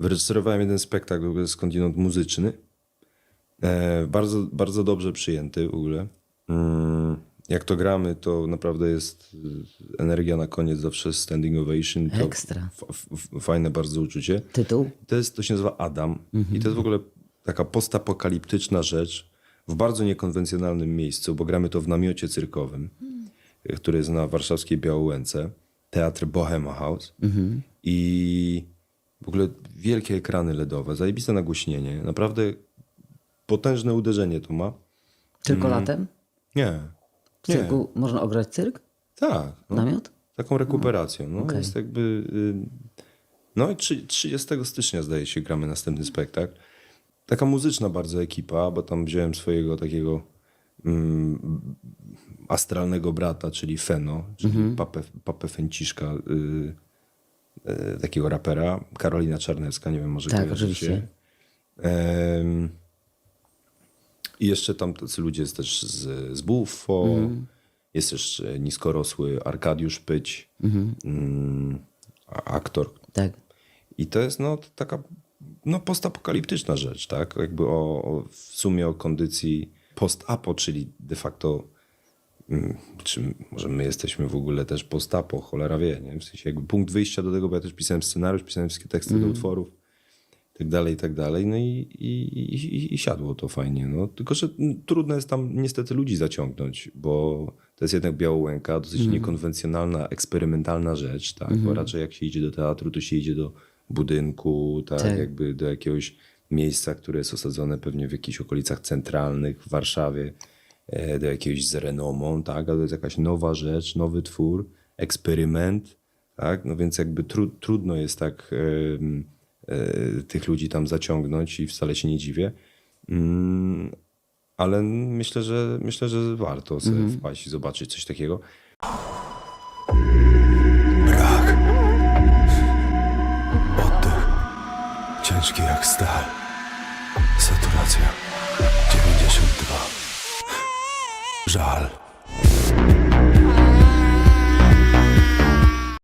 wyreżyserowałem jeden spektakl skądinąd muzyczny. E, bardzo, bardzo dobrze przyjęty w ogóle. Mm, jak to gramy, to naprawdę jest y, energia na koniec, zawsze standing ovation. To Ekstra. fajne bardzo uczucie. Tytuł? To, jest, to się nazywa Adam i to jest w ogóle taka postapokaliptyczna rzecz w bardzo niekonwencjonalnym miejscu, bo gramy to w namiocie cyrkowym, y, który jest na warszawskiej Białołęce, teatr Bohema House i w ogóle wielkie ekrany LEDowe, zajebiste nagłośnienie, naprawdę potężne uderzenie to ma. Tylko latem? Nie, W cyrku można ograć cyrk? tak. No. Namiot? Taką rekuperacją. No, Okej. Jest jakby. y, No i trzy- 30 stycznia zdaje się gramy następny spektakl. Taka muzyczna bardzo ekipa, bo tam wziąłem swojego takiego mm, astralnego brata, czyli Feno, czyli Mhm. papę, papę Fęciszka, y, y, takiego rapera. Karolina Czarnecka, nie wiem, może Tak, oczywiście. Em, I jeszcze tam tacy ludzie jest też z, z Buffo, Mhm. jest też e, niskorosły Arkadiusz Pyć, Mhm. mm, a- aktor. Tak. I to jest no, taka no, postapokaliptyczna rzecz, tak? Jakby o, o, w sumie o kondycji post-apo, czyli de facto mm, czy może my jesteśmy w ogóle też post-apo, cholera wie, nie? W sensie jakby punkt wyjścia do tego, bo ja też pisałem scenariusz, pisałem wszystkie teksty Mhm. do utworów tak dalej, i tak dalej. No i, i, i, i siadło to fajnie. No. Tylko, że mm, trudno jest tam niestety ludzi zaciągnąć, bo to jest jednak Białołęka, dosyć niekonwencjonalna, eksperymentalna rzecz, tak? Bo raczej jak się idzie do teatru, to się idzie do budynku, tak? Tak. Jakby do jakiegoś miejsca, które jest osadzone pewnie w jakichś okolicach centralnych w Warszawie, do jakiegoś z renomą, tak? Ale to jest jakaś nowa rzecz, nowy twór, eksperyment, tak? No więc jakby tru, trudno jest tak em, e, tych ludzi tam zaciągnąć i wcale się nie dziwię. Mm, ale myślę, że myślę, że warto sobie wpaść i zobaczyć coś takiego. Oddech. Ciężki jak stal. Saturacja 92. Żal